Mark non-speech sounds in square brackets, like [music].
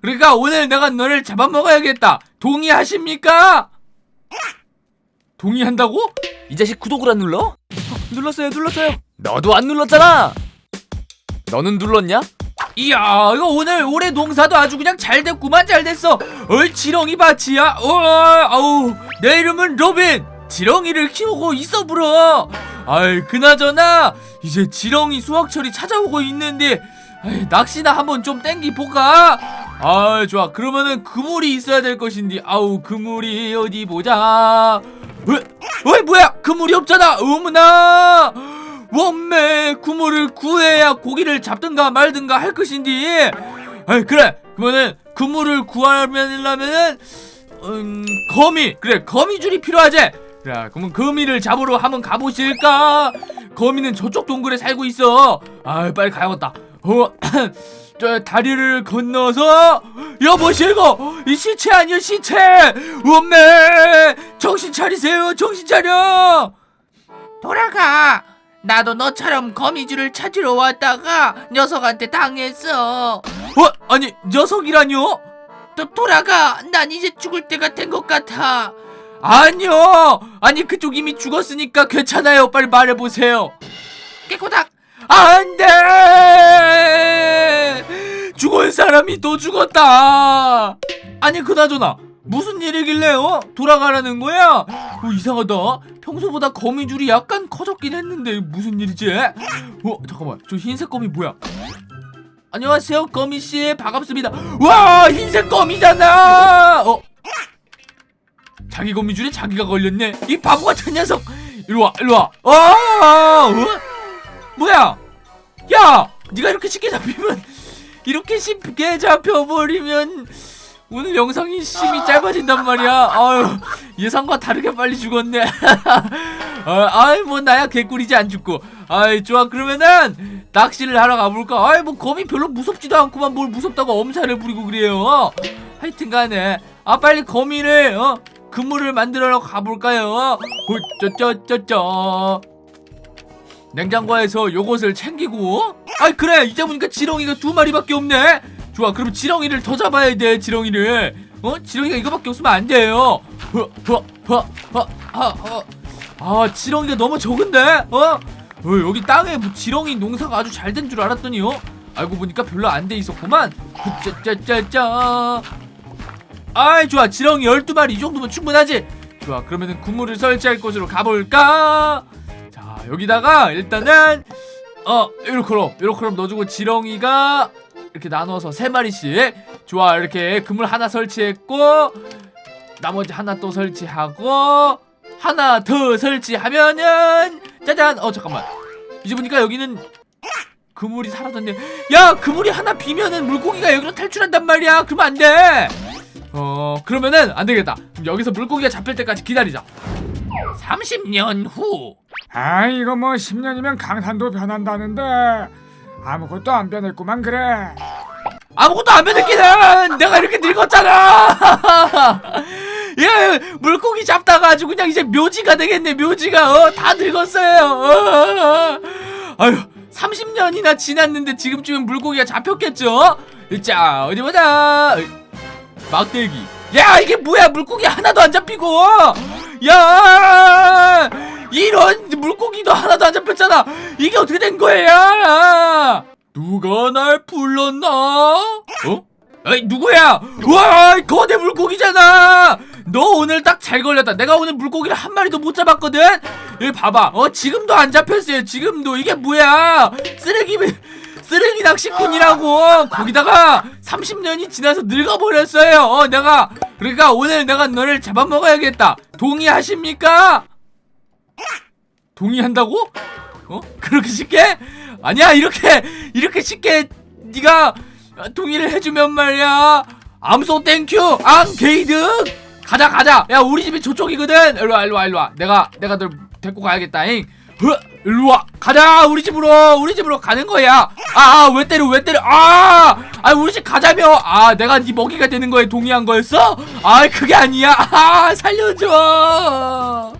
그러니까 오늘 내가 너를 잡아먹어야겠다. 동의하십니까? 동의한다고? 이 자식 구독을 안 눌러? 눌렀어요 눌렀어요 너도 안 눌렀잖아 너는 눌렀냐? 이야 이거 오늘 올해 농사도 아주 그냥 잘 됐구만 잘 됐어 얼 지렁이 밭이야 어 아우 내 이름은 로빈 지렁이를 키우고 있어 불어 아이 그나저나 이제 지렁이 수확철이 찾아오고 있는데 아이, 낚시나 한번 좀 땡기 볼까 아 좋아. 그러면은 그물이 있어야 될 것인데 아우 그물이 어디 보자. 왜, 왜 뭐야? 그물이 없잖아. 어머나. 원매 구물을 구해야 고기를 잡든가 말든가 할 것인데. 아이 그래. 그러면은 그물을 구하려면은 음 거미. 그래 거미줄이 필요하지. 그래 그러면 거미를 잡으러 한번 가보실까? 거미는 저쪽 동굴에 살고 있어. 아 빨리 가야겠다. 어 [clears throat] 저 다리를 건너서 여보시고 이 시체 아니야 시체 원매 정신 차리세요 정신 차려 돌아가 나도 너처럼 거미줄을 찾으러 왔다가 녀석한테 당했어. 어? 아니 녀석이라뇨? 또 돌아가. 난 이제 죽을 때가 된 것 같아. 아니요. 아니 그쪽 이미 죽었으니까 괜찮아요. 빨리 말해보세요. 깨꼬닥. 안돼. 죽은 사람이 또 죽었다. 아니 그나저나 무슨 일이길래 어? 돌아가라는 거야? 어, 이상하다. 평소보다 거미줄이 약간 커졌긴 했는데 무슨 일이지? 어 잠깐만 저 흰색 거미 뭐야? 안녕하세요 거미 씨 반갑습니다. 와 흰색 거미잖아. 어 자기 거미줄에 자기가 걸렸네. 이 바보 같은 녀석. 이리 와 이리 와. 아 어? 뭐야? 야 네가 이렇게 쉽게 잡히면 이렇게 쉽게 잡혀버리면. 오늘 영상이 심이 짧아진단 말이야. 아유, 예상과 다르게 빨리 죽었네. [laughs] 아, 아이, 뭐, 나야 개꿀이지, 안 죽고. 아이, 좋아. 그러면은, 낚시를 하러 가볼까? 아이, 뭐, 검이 별로 무섭지도 않구만. 뭘 무섭다고 엄살을 부리고 그래요. 하여튼 간에. 아, 빨리 거미를, 어, 그물을 만들어 가볼까요? 어, 쩌쩌쩌쩌. 냉장고에서 요것을 챙기고. 아이, 그래. 이제 보니까 지렁이가 두 마리밖에 없네. 좋아. 그럼 지렁이를 더 잡아야 돼 지렁이를. 어? 지렁이가 이거밖에 없으면 안 돼요. 허허허허허 아 지렁이가 너무 적은데? 어? 어 여기 땅에 뭐 지렁이 농사가 아주 잘 된 줄 알았더니요. 알고 보니까 별로 안 돼 있었구만. 짜짜짜짜. 아이 좋아. 지렁이 12마리 이 정도면 충분하지. 좋아. 그러면은 구물을 설치할 곳으로 가볼까? 자 여기다가 일단은 어 요렇게럼 요렇게럼 넣어주고 지렁이가 이렇게 나눠서 세 마리씩 좋아 이렇게 그물 하나 설치했고 나머지 하나 또 설치하고 하나 더 설치하면은 짜잔! 어 잠깐만. 이제 보니까 여기는 그물이 사라졌네. 야 그물이 하나 비면은 물고기가 여기로 탈출한단 말이야. 그러면 안돼. 어 그러면은 안되겠다. 그럼 여기서 물고기가 잡힐 때까지 기다리자. 30년 후 아 이거 뭐 10년이면 강산도 변한다는데 아무것도 안 변했구만 그래. 아무것도 안 변했기는 내가 이렇게 늙었잖아. [laughs] 예 물고기 잡다가 아주 그냥 이제 묘지가 되겠네 묘지가. 어 다 늙었어요. 어, 아유 30년이나 지났는데 지금쯤은 물고기가 잡혔겠죠? 자 어디 보자. 막대기. 야 이게 뭐야? 물고기 하나도 안 잡히고. 야 이런 물고기도 하나도 안 잡혔잖아. 이게 어떻게 된 거야? 누가 날 불렀나? 어? 에이 누구야? 와 거대 물고기잖아. 너 오늘 딱 잘 걸렸다. 내가 오늘 물고기를 한 마리도 못 잡았거든? 여기 봐봐. 어 지금도 안 잡혔어요. 지금도. 이게 뭐야? 쓰레기 쓰레기 낚시꾼이라고. 거기다가 30년이 지나서 늙어버렸어요. 어 내가 그러니까 오늘 내가 너를 잡아먹어야겠다. 동의하십니까? 동의한다고? 어? 그렇게 쉽게? 아니야 이렇게 이렇게 쉽게 네가 동의를 해주면 말이야. 암소 땡큐 앙 게이드 가자 가자. 야 우리 집이 저쪽이거든. 일로와 일로와 일로와. 내가 내가 널 데리고 가야겠다잉. 흐 일로와. 가자 우리 집으로. 우리 집으로 가는 거야. 아왜 때려 왜 때려. 아 아 우리 집 가자며. 아 내가 네 먹이가 되는 거에 동의한 거였어? 아 그게 아니야. 아 살려줘